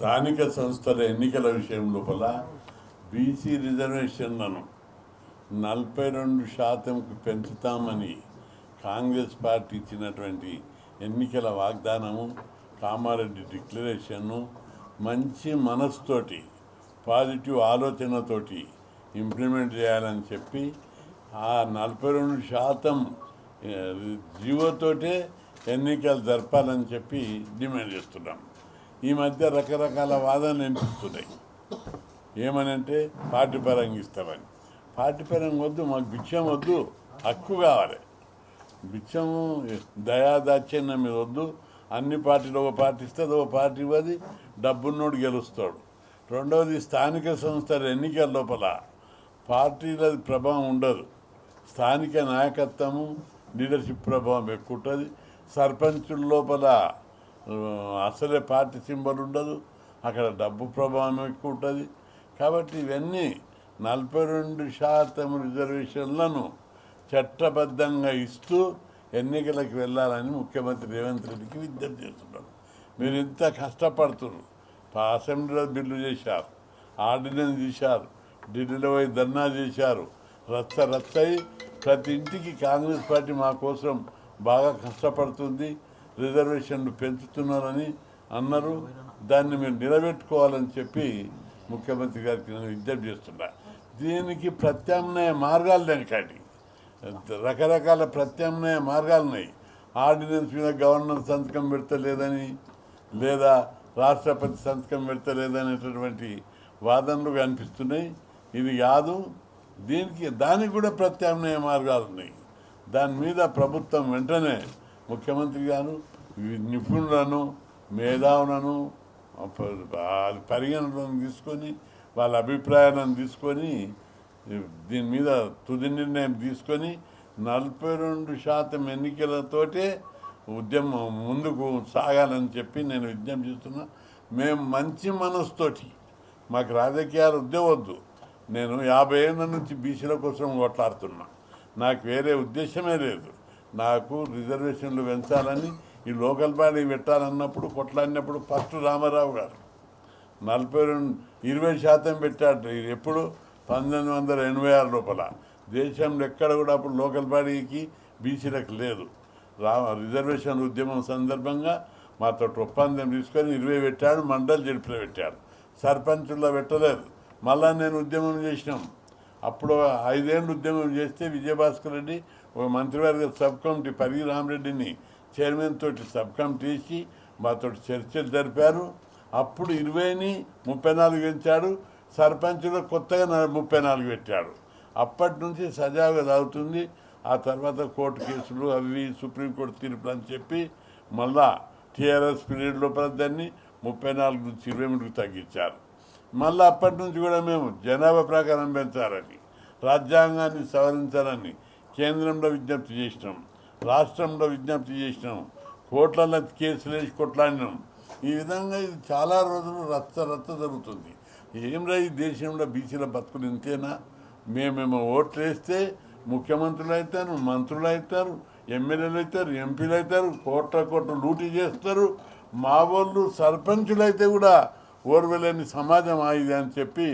స్థానిక సంస్థల ఎన్నికల విషయం లోపల బీసీ రిజర్వేషన్లను నలభై రెండు శాతంకు పెంచుతామని కాంగ్రెస్ పార్టీ ఇచ్చినటువంటి ఎన్నికల వాగ్దానము కామారెడ్డి డిక్లరేషన్ను మంచి మనసుతోటి పాజిటివ్ ఆలోచనతోటి ఇంప్లిమెంట్ చేయాలని చెప్పి ఆ నలభై రెండు శాతం జీవోతోటే ఎన్నికలు జరపాలని చెప్పి డిమాండ్ చేస్తున్నాం. ఈ మధ్య రకరకాల వాదనలు వినిపిస్తున్నాయి. ఏమనంటే పార్టీ పరంగా ఇస్తామని. పార్టీ పరంగా వద్దు మాకు బిచ్చం వద్దు హక్కు కావాలి. బిచ్చము దయా మీరు మీద వద్దు. అన్ని పార్టీలు ఒక పార్టీ ఇస్తుంది ఒక పార్టీ ఇవ్వది డబ్బున్నోడు గెలుస్తాడు. రెండవది స్థానిక సంస్థల ఎన్నికల లోపల పార్టీల ప్రభావం ఉండదు. స్థానిక నాయకత్వము లీడర్షిప్ ప్రభావం ఎక్కువ ఉంటుంది. సర్పంచుల లోపల అసలే పార్టీ సింబల్ ఉండదు అక్కడ డబ్బు ప్రభావం ఎక్కువ ఉంటుంది. కాబట్టి ఇవన్నీ నలభై రెండు శాతం రిజర్వేషన్లను చట్టబద్ధంగా ఇస్తూ ఎన్నికలకు వెళ్ళాలని ముఖ్యమంత్రి రేవంత్ రెడ్డికి విజ్ఞప్తి చేస్తున్నాడు మీరు ఇంత కష్టపడుతున్నారు? అసెంబ్లీలో బిల్లు చేశారు ఆర్డినెన్స్ చేశారు ఢిల్లీలో పోయి ధర్నా చేశారు రచ్చ రచ్చయి ప్రతి ఇంటికి కాంగ్రెస్ పార్టీ మా కోసం బాగా కష్టపడుతుంది రిజర్వేషన్లు పెంచుతున్నారని అన్నారు. దాన్ని మేము నిలబెట్టుకోవాలని చెప్పి ముఖ్యమంత్రి గారికి నేను విజ్ఞప్తి చేస్తున్నా. దీనికి ప్రత్యామ్నాయ మార్గాలు వెనకాటి రకరకాల ప్రత్యామ్నాయ మార్గాలు ఉన్నాయి. ఆర్డినెన్స్ మీద గవర్నర్ సంతకం పెడతలేదని లేదా రాష్ట్రపతి సంతకం పెడతలేదనేటటువంటి వాదనలు కనిపిస్తున్నాయి. ఇది కాదు. దీనికి దానికి కూడా ప్రత్యామ్నాయ మార్గాలు ఉన్నాయి. దాని మీద ప్రభుత్వం వెంటనే ముఖ్యమంత్రి గారు నిపుణులను మేధావులను ప- తీసుకొని వాళ్ళ అభిప్రాయాలను తీసుకొని దీని మీద తుది నిర్ణయం తీసుకొని నలభై రెండు శాతం ఎన్నికలతోటే ఉద్యమం ముందుకు సాగాలని చెప్పి నేను విజ్ఞప్తి చేస్తున్నా. మేము మంచి మనసుతోటి మాకు రాజకీయాలు ఉద్యవద్దు నేను యాభై ఏళ్ళ నుంచి బీసీల కోసం కొట్లాడుతున్నా నాకు వేరే ఉద్దేశమే లేదు. నాకు రిజర్వేషన్లు పెంచాలని ఈ లోకల్ బాడీ పెట్టాలన్నప్పుడు కొట్లాడినప్పుడు ఫస్ట్ రామారావు గారు. నలభై రెండు ఇరవై శాతం పెట్టాడు. ఎప్పుడు? పంతొమ్మిది వందల ఎనభై ఆరు లోపల. దేశంలో ఎక్కడ కూడా అప్పుడు లోకల్ బాడీకి బీసీలకు లేదు. రా రిజర్వేషన్ ఉద్యమం సందర్భంగా మాతో ఒప్పందం తీసుకొని ఇరవై పెట్టాడు మండలి జడిపిలో పెట్టాడు. సర్పంచుల్లో పెట్టలేదు. మళ్ళా నేను ఉద్యమం చేసినాం. అప్పుడు ఐదేళ్ళు ఉద్యమం చేస్తే విజయభాస్కర్ రెడ్డి ఒక మంత్రివర్గ సబ్ కమిటీ పరిగి రామరెడ్డిని చైర్మన్ తోటి సబ్ కమిటీ ఇచ్చి మాతో చర్చలు జరిపారు. అప్పుడు ఇరవైని ముప్పై నాలుగు పెంచాడు. సర్పంచ్లో కొత్తగా ముప్పై నాలుగు పెట్టాడు. అప్పటి నుంచి సజావుగా సాగుతుంది. ఆ తర్వాత కోర్టు కేసులు అవి సుప్రీంకోర్టు తీర్పులు అని చెప్పి మళ్ళా టీఆర్ఎస్ పీరియడ్ లోపల దాన్ని ముప్పై నాలుగు నుంచి ఇరవై మూడుకు తగ్గించారు. మళ్ళీ అప్పటి నుంచి కూడా మేము జనాభా ప్రకారం పెంచాలని రాజ్యాంగాన్ని సవరించాలని కేంద్రంలో విజ్ఞప్తి చేసినాం. రాష్ట్రంలో విజ్ఞప్తి చేసినాం. కోట్లలో కేసులు వేసి కొట్లాడినాం. ఈ విధంగా ఇది చాలా రోజులు రచ్చ రచ్చ జరుగుతుంది. ఏం ఈ దేశంలో బీసీల బతుకులు ఇంతేనా? మేమేమో ఓట్లు వేస్తే ముఖ్యమంత్రులు అవుతారు మంత్రులు అవుతారు ఎమ్మెల్యేలు అవుతారు ఎంపీలు అవుతారు కోట్ల కోట్ల లూటీ చేస్తారు. మా వాళ్ళు సర్పంచులు అయితే కూడా ఓర్వలేని సమాజం ఆ ఇది అని చెప్పి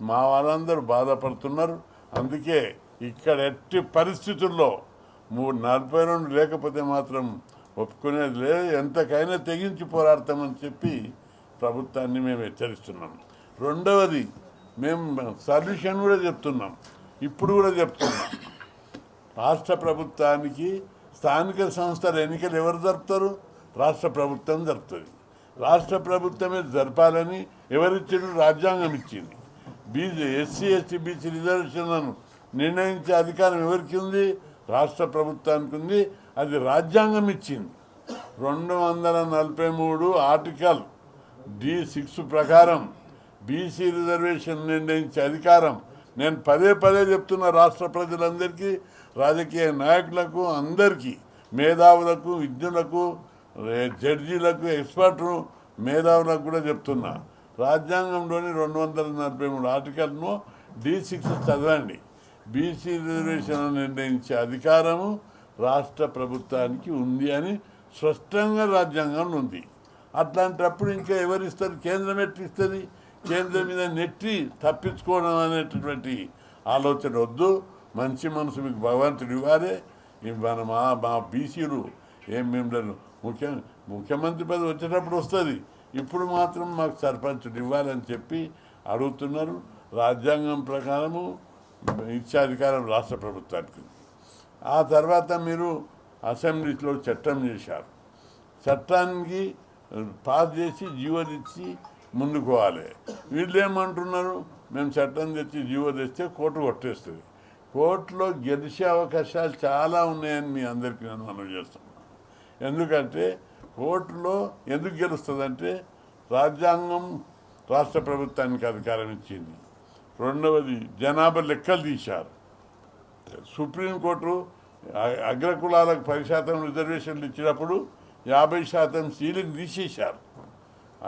మా వాళ్ళందరూ బాధపడుతున్నారు. అందుకే ఇక్కడ ఎట్టి పరిస్థితుల్లో మూడు నలభై రెండు లేకపోతే మాత్రం ఒప్పుకునేది లేదు. ఎంతకైనా తెగించి పోరాడతామని చెప్పి ప్రభుత్వాన్ని మేము హెచ్చరిస్తున్నాం. రెండవది మేము సొల్యూషన్ కూడా చెప్తున్నాం. ఇప్పుడు కూడా చెప్తున్నాం. రాష్ట్ర ప్రభుత్వానికి స్థానిక సంస్థల ఎన్నికలు ఎవరు జరుపుతారు? రాష్ట్ర ప్రభుత్వం జరుపుతుంది. రాష్ట్ర ప్రభుత్వమే జరపాలని ఎవరిచ్చారు రాజ్యాంగం ఇచ్చింది. బీజే ఎస్సీ ఎస్టీ బీసీ రిజర్వేషన్లను నిర్ణయించే అధికారం ఎవరికి ఉంది? రాష్ట్ర ప్రభుత్వానికి ఉంది అది రాజ్యాంగం ఇచ్చింది. రెండు వందల నలభై మూడు ఆర్టికల్ డి సిక్స్ ప్రకారం బీసీ రిజర్వేషన్ నిర్ణయించే అధికారం. నేను పదే పదే చెప్తున్న రాష్ట్ర ప్రజలందరికీ రాజకీయ నాయకులకు అందరికీ మేధావులకు విద్యులకు జడ్జీలకు ఎక్స్పర్టు మేధావులకు కూడా చెప్తున్నా. రాజ్యాంగంలోని రెండు వందల నలభై మూడు ఆర్టికల్ను డి సిక్స్ చదవండి. బీసీ రిజర్వేషన్ నిర్ణయించే అధికారము రాష్ట్ర ప్రభుత్వానికి ఉంది అని స్పష్టంగా రాజ్యాంగంలో ఉంది. అట్లాంటప్పుడు ఇంకా ఎవరిస్తారు కేంద్రం ఎట్టిస్తుంది కేంద్రం మీద నెట్టి తప్పించుకోవడం అనేటటువంటి ఆలోచన వద్దు. మంచి మనసు మీకు భగవంతుడు ఇవ్వాలే మన మా మా బీసీలు ఏం మేము ముఖ్య ముఖ్యమంత్రి పదవి వచ్చేటప్పుడు వస్తుంది. ఇప్పుడు మాత్రం మాకు సర్పంచుడు ఇవ్వాలని చెప్పి అడుగుతున్నారు. రాజ్యాంగం ప్రకారము ఇచ్చే అధికారం రాష్ట్ర ప్రభుత్వానికి. ఆ తర్వాత మీరు అసెంబ్లీలో చట్టం చేశారు. చట్టానికి పాస్ చేసి జీవో తెచ్చి ముందుకోవాలి. వీళ్ళు ఏమంటున్నారు మేము చట్టం తెచ్చి జీవో తెస్తే కోర్టు కొట్టేస్తుంది. కోర్టులో గెలిచే అవకాశాలు చాలా ఉన్నాయని మీ అందరికీ నేను మనం చేస్తున్నాను. ఎందుకంటే కోర్టులో ఎందుకు గెలుస్తుందంటే రాజ్యాంగం రాష్ట్ర ప్రభుత్వానికి అధికారం ఇచ్చింది. రెండవది జనాభా లెక్కలు తీశారు. సుప్రీంకోర్టు అగ్రకులాలకు పది శాతం రిజర్వేషన్లు ఇచ్చినప్పుడు యాభై శాతం సీలింగ్ తీసేశారు.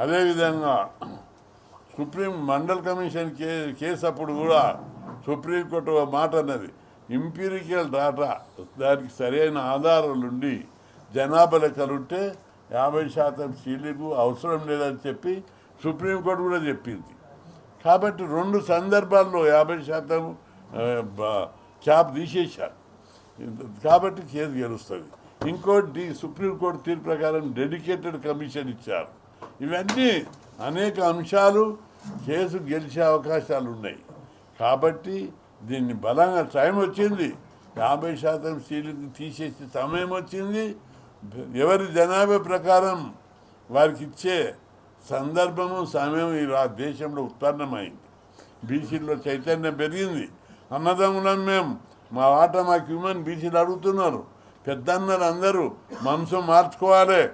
అదేవిధంగా సుప్రీం మండల్ కమిషన్ కే కేసు అప్పుడు కూడా సుప్రీంకోర్టు ఒక మాట అన్నది ఇంపీరికల్ డాటా దానికి సరైన ఆధారాలు ఉండి జనాభా లెక్కలు ఉంటే యాభై శాతం సీలింగ్ అవసరం లేదని చెప్పి సుప్రీంకోర్టు కూడా చెప్పింది. కాబట్టి రెండు సందర్భాల్లో యాభై శాతం చాప్ క్యాప్ తీసేశారు. కాబట్టి కేసు గెలుస్తుంది. ఇంకోటి డి- సుప్రీంకోర్టు తీర్పు ప్రకారం డెడికేటెడ్ కమిషన్ ఇచ్చారు. ఇవన్నీ అనేక అంశాలు కేసు గెలిచే అవకాశాలు ఉన్నాయి. కాబట్టి దీన్ని బలంగా టైం వచ్చింది. యాభై శాతం సీట్లు తీసేసే సమయం వచ్చింది. ఎవరి జనాభా ప్రకారం వారికి ఇచ్చే సందర్భము సమయం ఈ రా దేశంలో ఉత్పన్నమైంది. బీసీలో చైతన్యం పెరిగింది. అన్నదమ్ములం మేము మా ఆట మాకు హ్యూమన్ బీసీలు అడుగుతున్నారు. పెద్దన్నలు అందరూ మనసు మార్చుకోవాలి.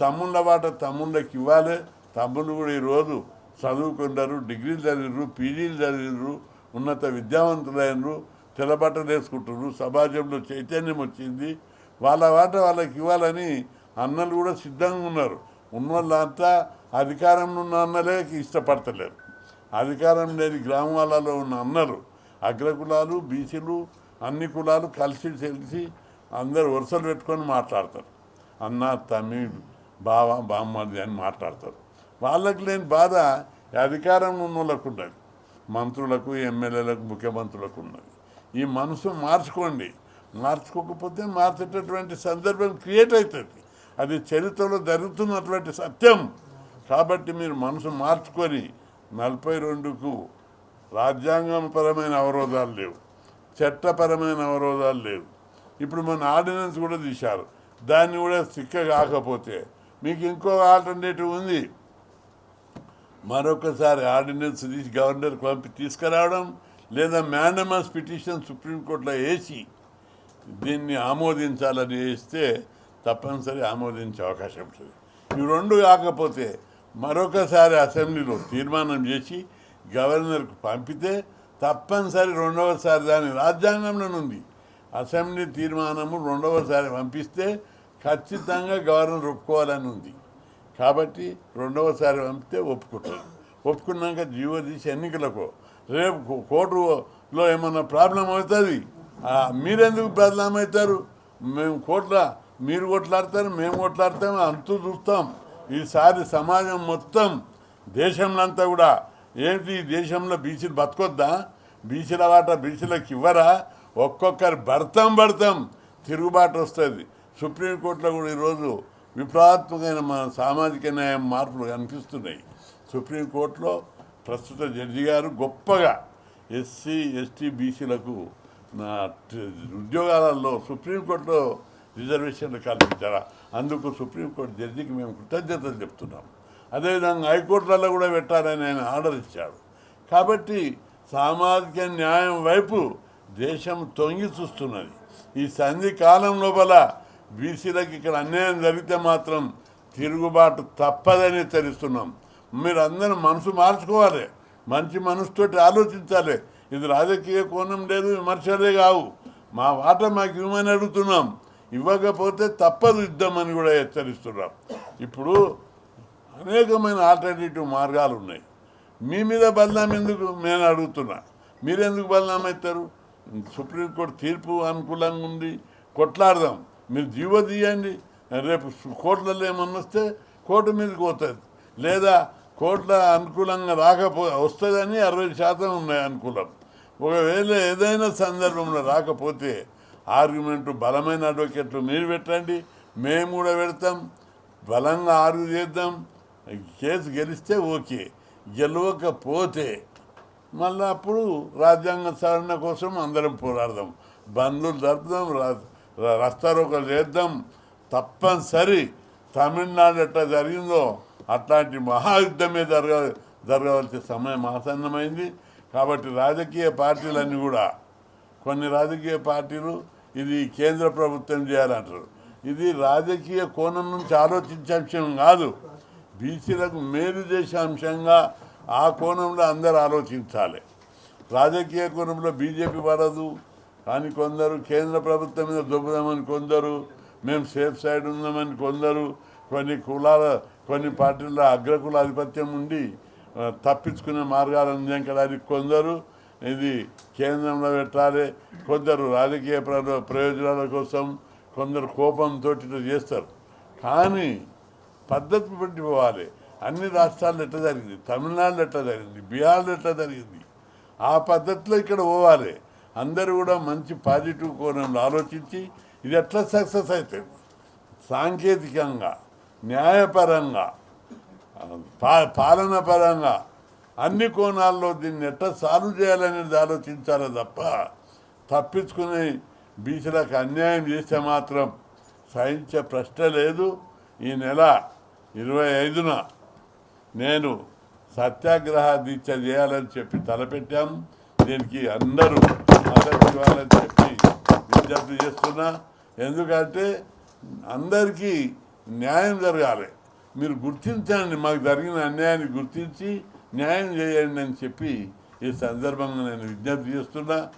తమ్ముళ్ళ వాట తమ్ముళ్ళకి ఇవ్వాలి. తమ్ముళ్ళు కూడా ఈరోజు చదువుకున్నారు డిగ్రీలు చదివారు పీజీలు చదివారు ఉన్నత విద్యావంతులైనరు తెల్లబట్టలు వేసుకుంటారు సమాజంలో చైతన్యం వచ్చింది. వాళ్ళ వాట వాళ్ళకి ఇవ్వాలని అన్నలు కూడా సిద్ధంగా ఉన్నారు. ఉన్న వాళ్ళంతా అధికారంలో ఉన్న అన్నలే ఇష్టపడతలేరు. అధికారం లేని గ్రామాలలో ఉన్న అన్నలు అగ్రకులాలు బీసీలు అన్ని కులాలు కలిసి తెలిసి అందరు వరుసలు పెట్టుకొని మాట్లాడతారు. అన్న తమిళ్ బావ బామ్మది అని మాట్లాడతారు. వాళ్ళకి లేని బాధ అధికారం ఉన్న వాళ్ళకు ఉన్నది మంత్రులకు ఎమ్మెల్యేలకు ముఖ్యమంత్రులకు ఉన్నది ఈ మనసు మార్చుకోండి. మార్చుకోకపోతే మార్చేటటువంటి సందర్భం క్రియేట్ అవుతుంది. అది చరిత్రలో జరుగుతున్నటువంటి సత్యం. కాబట్టి మీరు మనసు మార్చుకొని నలభై రెండుకు రాజ్యాంగపరమైన అవరోధాలు లేవు. చట్టపరమైన అవరోధాలు లేవు. ఇప్పుడు మన ఆర్డినెన్స్ కూడా తీశారు. దాన్ని కూడా సిక్క కాకపోతే మీకు ఇంకో ఆల్టర్నేటివ్ ఉంది. మరొకసారి ఆర్డినెన్స్ తీసి గవర్నర్కి పంపి తీసుకురావడం లేదా మ్యాండమస్ పిటిషన్ సుప్రీంకోర్టులో వేసి దీన్ని ఆమోదించాలని వేస్తే తప్పనిసరి ఆమోదించే అవకాశం ఉంటుంది. ఇవి రెండు కాకపోతే మరొకసారి అసెంబ్లీలో తీర్మానం చేసి గవర్నర్కు పంపితే తప్పనిసరి రెండవసారి దాని రాజ్యాంగంలో ఉంది. అసెంబ్లీ తీర్మానము రెండవసారి పంపిస్తే ఖచ్చితంగా గవర్నర్ ఒప్పుకోవాలని ఉంది. కాబట్టి రెండవసారి పంపితే ఒప్పుకుంటారు. ఒప్పుకున్నాక జీవో తీసి ఎన్నికలకు రేపు కో- కోర్టులో ఏమన్నా ప్రాబ్లం అవుతుంది? మీరెందుకు బదనాం అవుతారు? మేము కోర్టులో మీరు కొట్లాడతారు మేము కొట్లాడతాం అంతూ చూస్తాం. ఈసారి సమాజం మొత్తం దేశంలో అంతా కూడా ఏంటి ఈ దేశంలో బీసీలు బతకొద్దా? బీసీల వాట బీసీలకు ఇవ్వరా? ఒక్కొక్కరు భర్తం భర్తం తిరుగుబాటు వస్తుంది. సుప్రీంకోర్టులో కూడా ఈరోజు విప్లవాత్మకమైన మన సామాజిక న్యాయం మార్పులు కనిపిస్తున్నాయి. సుప్రీంకోర్టులో ప్రస్తుత జడ్జి గారు గొప్పగా ఎస్సీ ఎస్టీ బీసీలకు ఉద్యోగాలలో సుప్రీంకోర్టులో రిజర్వేషన్లు కల్పించారా అందుకు సుప్రీంకోర్టు జడ్జికి మేము కృతజ్ఞతలు చెప్తున్నాం. అదేవిధంగా హైకోర్టులలో కూడా పెట్టాలని ఆయన ఆర్డర్ ఇచ్చాడు. కాబట్టి సామాజిక న్యాయం వైపు దేశం తొంగి చూస్తున్నది. ఈ సంధి కాలం లోపల బీసీలకు ఇక్కడ అన్యాయం జరిగితే మాత్రం తిరుగుబాటు తప్పదని తెలుస్తున్నాం మీరు అందరూ మనసు మార్చుకోవాలి. మంచి మనసుతోటి ఆలోచించాలి. ఇది రాజకీయ కోణం లేదు విమర్శలే కావు. మా వాట మాకు ఇవ్వమని అడుగుతున్నాం. ఇవ్వకపోతే తప్పదు యుద్ధం అని కూడా హెచ్చరిస్తున్నాం. ఇప్పుడు అనేకమైన ఆల్టర్నేటివ్ మార్గాలు ఉన్నాయి. మీ మీద బదనాం ఎందుకు? నేను అడుగుతున్నా. మీరెందుకు బదనాం అవుతారు సుప్రీంకోర్టు తీర్పు అనుకూలంగా ఉంది. కొట్లాడదాం. మీరు జీవో తీయండి. రేపు కోర్టులలో ఏమన్నా వస్తే కోర్టు మీదకి పోతుంది. లేదా కోర్టుల అనుకూలంగా రాకపో వస్తుందని అరవై శాతం ఉన్నాయి అనుకూలం. ఒకవేళ ఏదైనా సందర్భంలో రాకపోతే ఆర్గ్యుమెంట్ బలమైన అడ్వకేట్లు మీరు పెట్టండి మేము కూడా పెడతాం బలంగా ఆర్గ్యూ చేద్దాం కేసు గెలిస్తే ఓకే గెలవకపోతే మళ్ళీ అప్పుడు రాజ్యాంగ సవరణ కోసం అందరం పోరాడదాం బండ్లు జరుపుదాం రస్తారోకలు చేద్దాం తప్పనిసరి తమిళనాడు ఎట్లా జరిగిందో అట్లాంటి మహాయుద్ధమే జరగ జరగవలసిన సమయం ఆసన్నమైంది. కాబట్టి రాజకీయ పార్టీలన్నీ కూడా కొన్ని రాజకీయ పార్టీలు ఇది కేంద్ర ప్రభుత్వం చేయాలంటారు. ఇది రాజకీయ కోణం నుంచి ఆలోచించే అంశం కాదు. బీసీలకు మేలు చేసే అంశంగా ఆ కోణంలో అందరూ ఆలోచించాలి. రాజకీయ కోణంలో బీజేపీ పడదు కానీ కొందరు కేంద్ర ప్రభుత్వం మీద దొబ్బుదామని కొందరు మేము సేఫ్ సైడ్ ఉందామని కొందరు కొన్ని కులాల కొన్ని పార్టీల అగ్రకుల ఆధిపత్యం ఉండి తప్పించుకునే మార్గాలను జంకడానికి కొందరు ఇది కేంద్రంలో పెట్టాలి. కొందరు రాజకీయ ప్ర- ప్రయోజనాల కోసం కొందరు కోపంతో ఇట్లా చేస్తారు. కానీ పద్ధతి పెట్టి పోవాలి. అన్ని రాష్ట్రాల్లో ఎట్లా జరిగింది? తమిళనాడులో ఎట్లా జరిగింది? బీహార్లో ఎట్లా జరిగింది? ఆ పద్ధతిలో ఇక్కడ పోవాలి. అందరూ కూడా మంచి పాజిటివ్ కోణంలో ఆలోచించి ఇది ఎట్లా సక్సెస్ అవుతుంది సాంకేతికంగా న్యాయపరంగా పా పాలనపరంగా అన్ని కోణాల్లో దీన్ని ఎట్లా సాల్వ్ చేయాలనేది ఆలోచించాలి తప్ప తప్పించుకుని బీసీలకు అన్యాయం చేస్తే మాత్రం సహించే ప్రశ్న లేదు. ఈ నెల ఇరవై ఐదున నేను సత్యాగ్రహ దీక్ష చేయాలని చెప్పి తలపెట్టాం. దీనికి అందరూ మద్దతు ఇవ్వాలని చెప్పి విజ్ఞప్తి చేస్తున్నా. ఎందుకంటే అందరికీ న్యాయం జరగాలి. మీరు గుర్తించండి మాకు జరిగిన అన్యాయాన్ని గుర్తించి న్యాయం చేయండి అని చెప్పి ఈ సందర్భంగా నేను విజ్ఞప్తి చేస్తున్నా.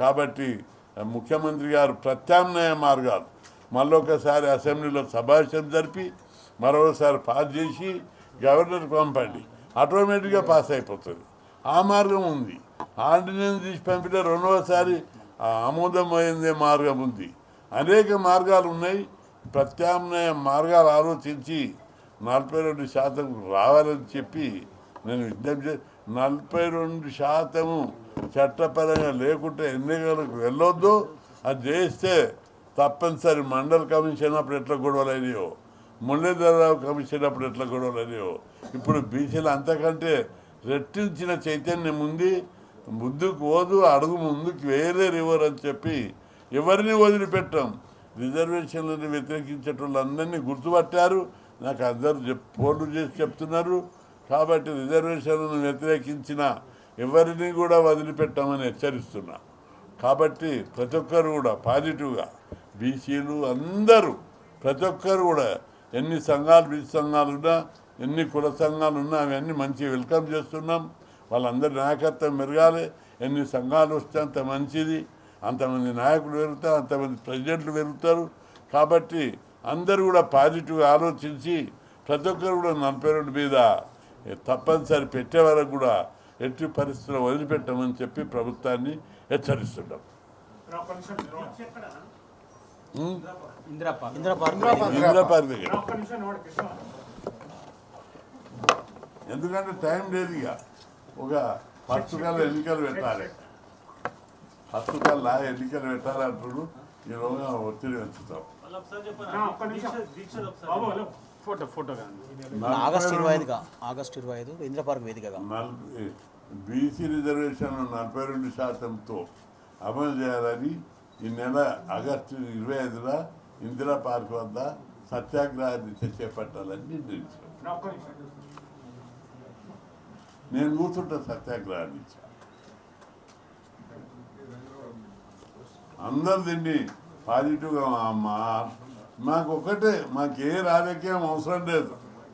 కాబట్టి ముఖ్యమంత్రి గారు ప్రత్యామ్నాయ మార్గాలు. మళ్ళొకసారి అసెంబ్లీలో సభాషం జరిపి మరోసారి పాస్ చేసి గవర్నర్కి పంపండి. ఆటోమేటిక్గా పాస్ అయిపోతుంది. ఆ మార్గం ఉంది. ఆర్డినెన్స్ తీసి పంపితే రెండవసారి ఆమోదమైందే మార్గం ఉంది. అనేక మార్గాలు ఉన్నాయి. ప్రత్యామ్నాయ మార్గాలు ఆలోచించి నలభై రెండు శాతం రావాలని చెప్పి నేను విజ్ఞప్తి చే నలభై రెండు శాతము చట్టపరంగా లేకుంటే ఎన్నికలకు వెళ్ళొద్దు. అది చేస్తే తప్పనిసరి మండల కమిషన్ అప్పుడు ఎట్లా గొడవలు మురళీధరరావు కమిషన్ అప్పుడు ఎట్లా గొడవలు ఇప్పుడు బీసీలు అంతకంటే రెట్టించిన చైతన్యం ఉంది. ముందుకు పోదు అడుగు ముందుకు వేరే రివర్ అని చెప్పి ఎవరిని వదిలిపెట్టాం. రిజర్వేషన్లను వ్యతిరేకించేటోళ్ళందరినీ గుర్తుపట్టారు. నాకు అందరు చెప్ ఫోన్లు చేసి చెప్తున్నారు. కాబట్టి రిజర్వేషన్లను వ్యతిరేకించిన ఎవరిని కూడా వదిలిపెట్టామని హెచ్చరిస్తున్నా. కాబట్టి ప్రతి ఒక్కరు కూడా పాజిటివ్గా బీసీలు అందరూ ప్రతి ఒక్కరు కూడా ఎన్ని సంఘాలు బీసీ సంఘాలు ఉన్నా ఎన్ని కుల సంఘాలు ఉన్నా అవన్నీ మంచి వెల్కమ్ చేస్తున్నాం. వాళ్ళందరి నాయకత్వం మెరగాలి. ఎన్ని సంఘాలు వస్తే అంత మంచిది. అంతమంది నాయకులు పెరుగుతారు అంతమంది ప్రెసిడెంట్లు పెరుగుతారు కాబట్టి అందరూ కూడా పాజిటివ్గా ఆలోచించి ప్రతి ఒక్కరు కూడా నలభై రెండు మీద తప్పనిసరి పెట్టే వరకు కూడా ఎట్టి పరిస్థితుల్లో వదిలిపెట్టమని చెప్పి ప్రభుత్వాన్ని హెచ్చరిస్తున్నాం ఒక్క ఇంద్రపారి దగ్గర ఎందుకంటే టైం లేదు ఇక. ఒక ఫస్ట్ ఎన్నికలు పెట్టాలి. ఫస్ట్ ఎన్నికలు పెట్టాలంటున్నాడు. ఈ రోజు ఒత్తిడి పెంచుతాం. ఫోటో ఫోటో కానీ ఆగస్ట్ ఇరవై ఐదుగా ఆగస్ట్ ఇరవై ఐదు ఇందిరా పార్క్ వేదికగా. బీసీ రిజర్వేషన్ నలభై రెండు శాతంతో అమలు చేయాలని ఈ నెల ఆగస్టు ఇరవై ఐదున ఇందిరా పార్క్ వద్ద సత్యాగ్రహ దీక్ష చేపట్టాలని నిర్ణయించాం నా ఒక్క నిమిషం నేను కూర్చుంటా సత్యాగ్రహ దీక్ష. అందరు దీన్ని పాజిటివ్గా మా మాకు ఒకటే మాకు ఏ రాజకీయం అవసరం లేదు.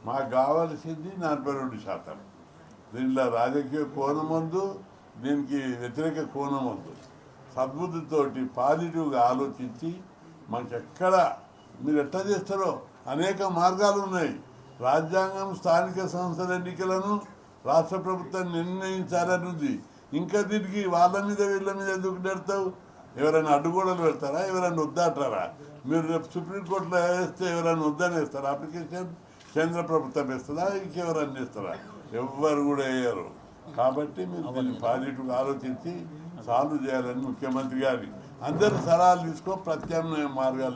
మాకు కావాల్సింది నలభై రెండు శాతం. దీంట్లో రాజకీయ కోణం వద్దు దీనికి వ్యతిరేక కోణం వద్దు సద్బుద్ధితోటి పాజిటివ్గా ఆలోచించి మాకు ఎక్కడ మీరు ఎట్లా చేస్తారో అనేక మార్గాలు ఉన్నాయి. రాజ్యాంగం స్థానిక సంస్థల ఎన్నికలను రాష్ట్ర ప్రభుత్వం నిర్ణయించాలని ఉంది ఇంకా దీనికి వాళ్ళ మీద వీళ్ళ మీద ఎందుకు నెడతావు? ఎవరైనా అడ్డుగోడలు పెడతారా? ఎవరైనా వద్దంటారా? మీరు రేపు సుప్రీంకోర్టులో వేస్తే ఎవరైనా వద్దని వేస్తారా? అప్లికేషన్ కేంద్ర ప్రభుత్వం ఇస్తుందా ఇంకెవరన్నా ఇస్తారా ఎవ్వరు కూడా వేయరు. కాబట్టి మీరు దీన్ని పాజిటివ్గా ఆలోచించి సాల్వ్ చేయాలని ముఖ్యమంత్రి గారి అందరు సలహాలు తీసుకో ప్రత్యామ్నాయ మార్గాలు